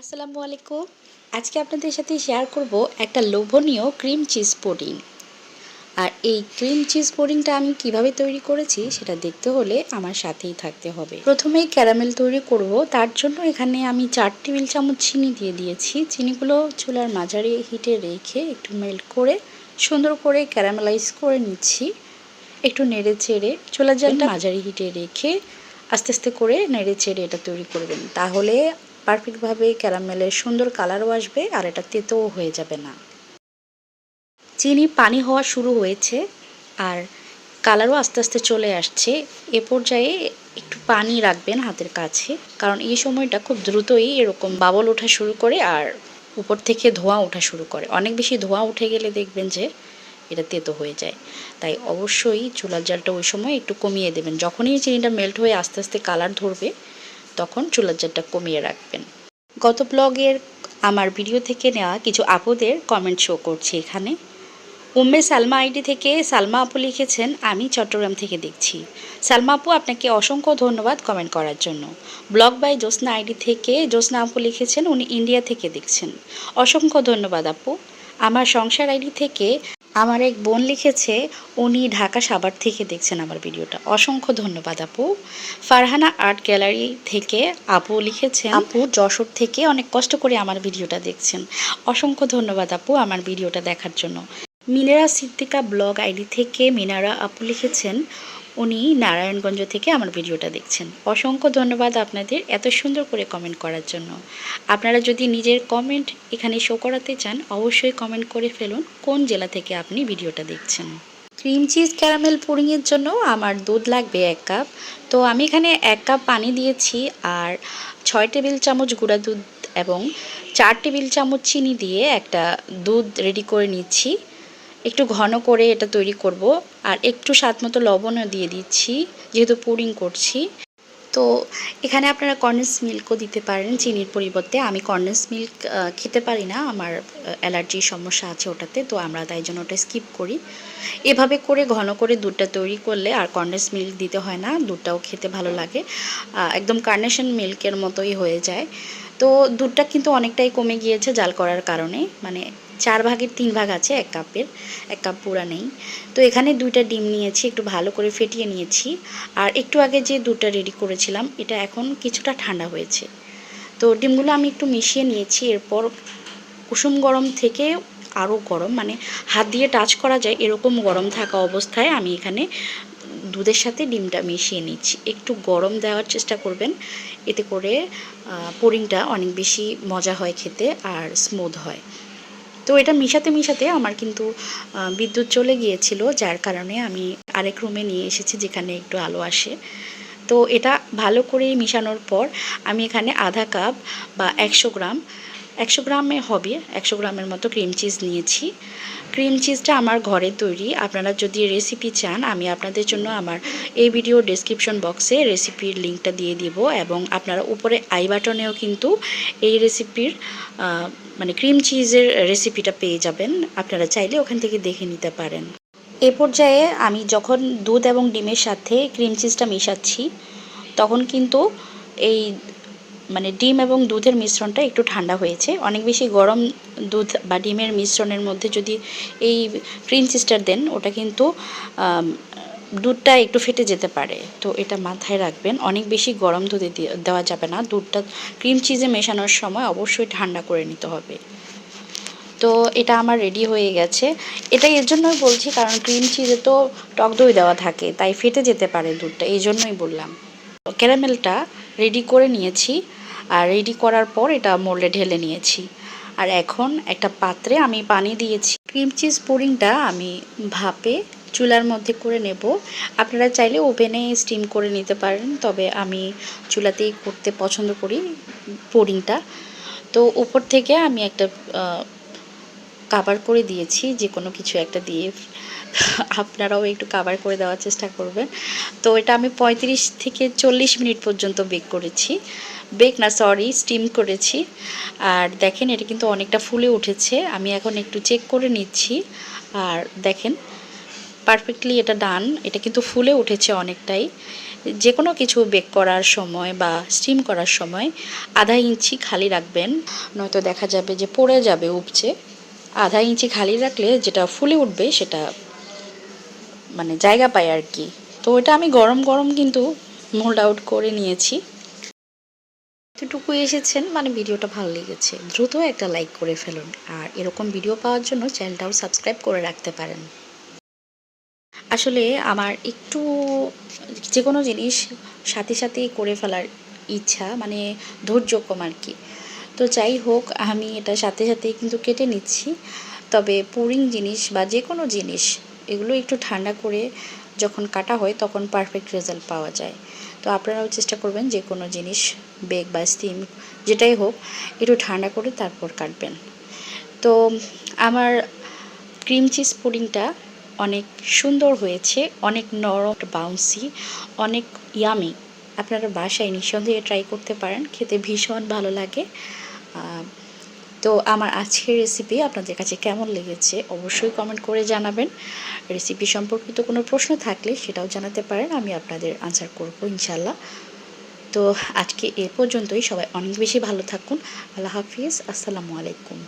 আসসালামু আলাইকুম। আজকে আপনাদের সাথে শেয়ার করব একটা লোভনীয় ক্রিম চিজ পুডিং আর এই ক্রিম চিজ পুডিংটা আমি কীভাবে তৈরি করেছি সেটা দেখতে হলে আমার সাথেই থাকতে হবে। প্রথমেই ক্যারামেল তৈরি করব তার জন্য এখানে আমি চার টেবিল চামচ চিনি দিয়ে দিয়েছি। চিনিগুলো চুলার মাঝারি হিটে রেখে একটু মেল্ট করে সুন্দর করে ক্যারামেলাইজ করে নিচ্ছি। একটু নেড়ে চেড়ে চুলার জালটা মাঝারি হিটে রেখে আস্তে আস্তে করে নেড়ে চেড়ে এটা তৈরি করবেন। তাহলে পারফেক্টভাবে ক্যারামেলের সুন্দর কালারও আসবে আর এটা তেতোও হয়ে যাবে না। চিনি, পানি হওয়া শুরু হয়েছে আর কালারও আস্তে আস্তে চলে আসছে। এ পর্যায়ে একটু পানি রাখবেন হাতের কাছে, কারণ এই সময়টা খুব দ্রুতই এরকম বাবল ওঠা শুরু করে আর উপর থেকে ধোঁয়া ওঠা শুরু করে। অনেক বেশি ধোঁয়া উঠে গেলে দেখবেন যে এটা তেতো হয়ে যায়। তাই অবশ্যই চুলার জালটা ওই সময় একটু কমিয়ে দেবেন। যখনই চিনিটা মেল্ট হয়ে আস্তে আস্তে কালার ধরবে তখন চুলার কমিয়ে রাখবেন। গত ব্লগের আমার ভিডিও থেকে নেওয়া কিছু আপুদের কমেন্ট শো করছি এখানে। উম্মে সালমা আইডি থেকে সালমা আপু লিখেছেন, আমি চট্টগ্রাম থেকে দেখছি। সালমা আপু, আপনাকে অসংখ্য ধন্যবাদ কমেন্ট করার জন্য। ব্লগ বাই জ্যোৎস্না আইডি থেকে জ্যোৎস্না আপু লিখেছেন, উনি ইন্ডিয়া থেকে দেখছেন। অসংখ্য ধন্যবাদ আপু। আমার সংসার আইডি থেকে আমার এক বোন লিখেছে, উনি ঢাকা সাবার থেকে দেখছেন আমার ভিডিওটা। অসংখ্য ধন্যবাদ, আপু। ফারহানা আর্ট গ্যালারি থেকে আপু লিখেছেন, আপু যশোর থেকে অনেক কষ্ট করে আমার ভিডিওটা দেখছেন। অসংখ্য ধন্যবাদ, আপু, আমার ভিডিওটা দেখার জন্য। মিনারা সিদ্দিকা ব্লগ আইডি থেকে মিনারা আপু লিখেছেন উনি নারায়ণগঞ্জ থেকে আমার ভিডিওটা দেখছেন। অসংখ্য ধন্যবাদ আপনাদের এত সুন্দর করে কমেন্ট করার জন্য। আপনারা যদি নিজের কমেন্ট এখানে শো করাতে চান, অবশ্যই কমেন্ট করে ফেলুন কোন জেলা থেকে আপনি ভিডিওটা দেখছেন। ক্রিম চিজ ক্যারামেল পুডিংয়ের জন্য আমার দুধ লাগবে এক কাপ তো আমি এখানে এক কাপ পানি দিয়েছি আর ছয় টেবিল চামচ গুঁড়া দুধ এবং চার টেবিল চামচ চিনি দিয়ে একটা দুধ রেডি করে নিচ্ছি। একটু ঘন করে এটা তৈরি করব আর একটু স্বাদ মতো লবণও দিয়ে দিচ্ছি, যেহেতু পুডিং করছি। তো এখানে আপনারা কর্নেস মিল্কও দিতে পারেন চিনির পরিবর্তে। আমি কর্নেস মিল্ক খেতে পারি না, আমার অ্যালার্জির সমস্যা আছে ওটাতে, তো আমরা তাই জন্য ওটা স্কিপ করি। এভাবে করে ঘন করে দুধটা তৈরি করলে আর কর্নেস মিল্ক দিতে হয় না, দুধটাও খেতে ভালো লাগে। একদম কার্নেশন মিল্কের মতোই হয়ে যায়। তো দুধটা কিন্তু অনেকটাই কমে গিয়েছে জাল করার কারণে মানে চার ভাগের তিন ভাগ আছে এক কাপের, এক কাপ পুরা নেই। তো এখানে দুইটা ডিম নিয়েছি, একটু ভালো করে ফেটিয়ে নিয়েছি। আর একটু আগে যে দুধটা রেডি করেছিলাম, এটা এখন কিছুটা ঠান্ডা হয়েছে। তো ডিমগুলো আমি একটু মিশিয়ে নিয়েছি, এরপর কুসুম গরম থেকে আরও গরম মানে হাত দিয়ে টাচ করা যায়, এরকম গরম থাকা অবস্থায় আমি এখানে দুধের সাথে ডিমটা মিশিয়ে নিচ্ছি। একটু গরম দেওয়ার চেষ্টা করবেন, এতে করে পুডিংটা অনেক বেশি মজা হয় খেতে আর স্মুথ হয়। তো এটা মিশাতে মিশাতে আমার কিন্তু বিদ্যুৎ চলে গিয়েছিল, যার কারণে আমি আরেক রুমে নিয়ে এসেছি যেখানে একটু আলো আসে। তো এটা ভালো করে মিশানোর পর আমি এখানে আধা কাপ বা একশো গ্রাম, একশো গ্রামে হবে, একশো গ্রামের মতো ক্রিম চিজ নিয়েছি। ক্রিম চিজটা আমার ঘরে তৈরি, আপনারা যদি রেসিপি চান, আমি আপনাদের জন্য আমার এই ভিডিও ডেসক্রিপশন বক্সে রেসিপির লিঙ্কটা দিয়ে দিব এবং আপনারা উপরে আই বাটনেও কিন্তু এই রেসিপির মানে ক্রিম চিজের রেসিপিটা পেয়ে যাবেন। আপনারা চাইলে ওখান থেকে দেখে নিতে পারেন। এ পর্যায়ে আমি যখন দুধ এবং ডিমের সাথে ক্রিম চিজটা মেশাচ্ছি, তখন কিন্তু এই মানে ডিম এবং দুধের মিশ্রণটা একটু ঠান্ডা হয়েছে। অনেক বেশি গরম দুধ বা ডিমের মিশ্রণের মধ্যে যদি এই ক্রিম চিজটা দেন, ওটা কিন্তু দুধটা একটু ফেটে যেতে পারে। তো এটা মাথায় রাখবেন। অনেক বেশি গরম দুধে দেওয়া যাবে না। দুধটা ক্রিম চিজে মেশানোর সময় অবশ্যই ঠান্ডা করে নিতে হবে। তো এটা আমার রেডি হয়ে গেছে। এটা এর জন্যই বলছি, কারণ ক্রিম চিজে তো টক দই দেওয়া থাকে, তাই ফেটে যেতে পারে দুধটা, এই জন্যই বললাম। ক্যারামেলটা রেডি করে নিয়েছি, আর রেডি করার পর এটা মোল্ডে ঢেলে নিয়েছি। আর এখন একটা পাত্রে আমি পানি দিয়েছি। ক্রিম চিজ পুডিংটা আমি ভাপে চুলার মধ্যে করে নেব। আপনারা চাইলে ওভেনে স্টিম করে নিতে পারেন, তবে আমি চুলাতেই করতে পছন্দ করি পুডিংটা তো উপর থেকে আমি একটা কাভার করে দিয়েছি যে কোনো কিছু একটা দিয়ে আপনারাও একটু কাভার করে দেওয়ার চেষ্টা করবেন। তো এটা আমি পঁয়ত্রিশ থেকে চল্লিশ মিনিট পর্যন্ত বেক করেছি। বেক না সরি স্টিম করেছি। আর দেখেন, এটা কিন্তু অনেকটা ফুলে উঠেছে। আমি এখন একটু চেক করে নিচ্ছি। আর দেখেন পারফেক্টলি এটা ডান এটা কিন্তু ফুলে উঠেছে অনেকটাই। যে কোনো কিছু বেক করার সময় বা স্টিম করার সময় আধা ইঞ্চি খালি রাখবেন, নয়তো দেখা যাবে যে পড়ে যাবে, উপচে। আধা ইঞ্চি খালি রাখলে যেটা ফুলে উঠবে সেটা মানে জায়গা পায় আর কি। তো এটা আমি গরম গরম কিন্তু মোল্ড আউট করে নিয়েছি। এতটুকু এসেছেন মানে ভিডিওটা ভালো লেগেছে। দ্রুত একটা লাইক করে ফেলুন। আর এরকম ভিডিও পাওয়ার জন্য চ্যানেলটাও সাবস্ক্রাইব করে রাখতে পারেন। আসলে আমার একটু যে কোনো জিনিস সাথে সাথেই করে ফেলার ইচ্ছা মানে ধৈর্য কম আর কি। তো যাই হোক, আমি এটা সাথে সাথেই কিন্তু কেটে নিচ্ছি। তবে পুরিং জিনিস বা যে কোনো জিনিস, এগুলো একটু ঠান্ডা করে যখন কাটা হয় তখন পারফেক্ট রেজাল্ট পাওয়া যায়। তো আপনারাও চেষ্টা করবেন যে কোনো জিনিস বেগ বা স্টিম যেটাই হোক, একটু ঠান্ডা করে তারপর কাটবেন। তো আমার ক্রিম চিজ পুডিংটা অনেক সুন্দর হয়েছে, অনেক নরম বাউন্সি অনেক ইয়ামি আপনারা বাসায় নিঃসন্দেহে ট্রাই করতে পারেন, খেতে ভীষণ ভালো লাগে। তো আমার আজকের রেসিপি আপনাদের কাছে কেমন লেগেছে অবশ্যই কমেন্ট করে জানাবেন। রেসিপি সম্পর্কিত কোনো প্রশ্ন থাকলে সেটাও জানাতে পারেন, আমি আপনাদের আনসার করব ইনশাল্লাহ তো আজকে এ পর্যন্তই, সবাই অনেক বেশি ভালো থাকুন, আল্লাহ হাফিজ, আসসালামু আলাইকুম।